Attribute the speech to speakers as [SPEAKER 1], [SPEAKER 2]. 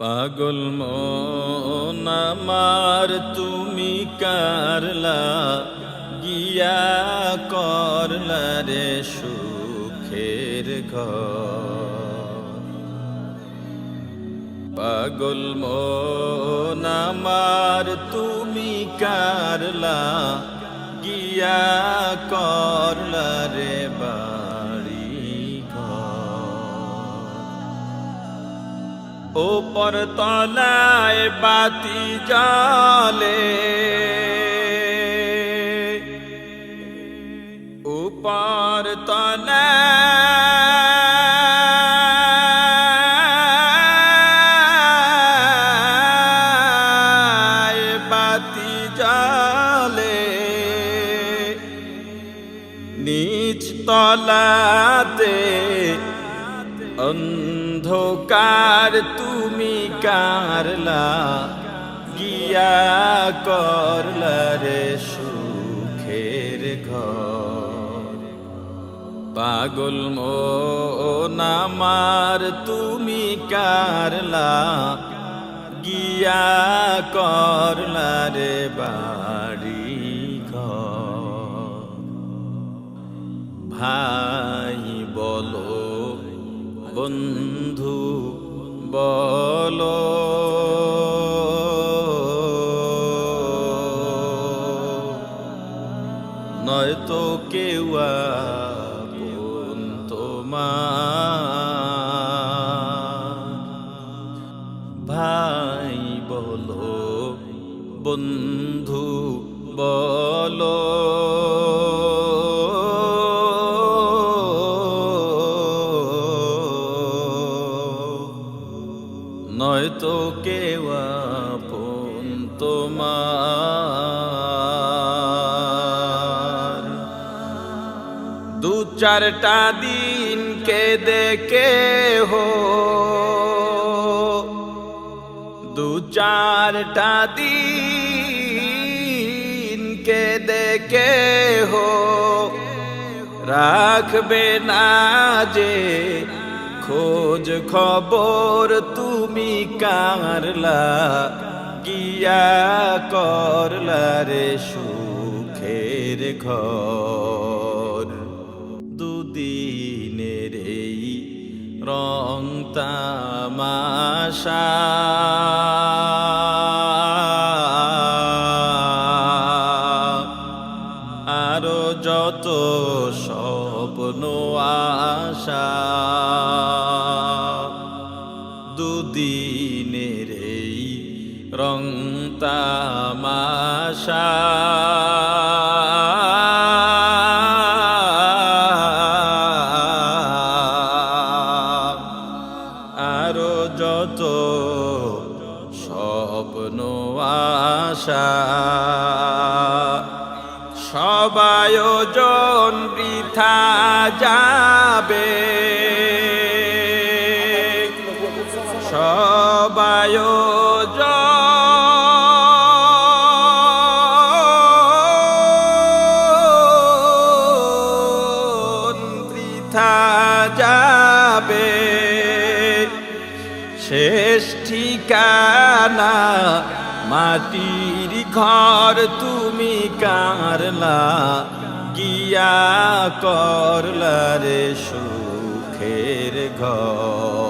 [SPEAKER 1] পাগল আমার, তুমি কারলা, গিয়া করলা রে সুখের ঘর। পাগল আমার, তুমি কারলা, গিয়া করলা রে ওপর তলায় বাতি জালে উপর তলায় বাতি জালে নিচ তলাতে অন্ধকার তুমি কারলা, গিয়া করলা রে সুখের ঘর। পাগল মন আমার, তুমি কারলা, গিয়া করলা রে বাড়ি ঘর। ভাই বলো, বন্ধু বলো নয়তো কেউ ভাই বলো বন্ধু বলো। নয়তো কেউ আপন তোমার। দু চারটা দিন কে দেখে হো দু চারটা দিন কে দেখে হো রাখবে না যে খোঁজ খবর তুমি কারলা গিয়া করলা রে সুখের ঘর। দুদিনের এই রং তামাশা আরও যত স্বপ্ন আশা। দুদিনের এই রং তামাশা। আরও যত স্বপ্ন আশা। সবায়োজন বৃথা যাবে। সবায়োজন বৃথা যাবে। শেষ ঠিকানা মাটির ঘর তুমি কারলা গিয়া করলা রে সুখের ঘর।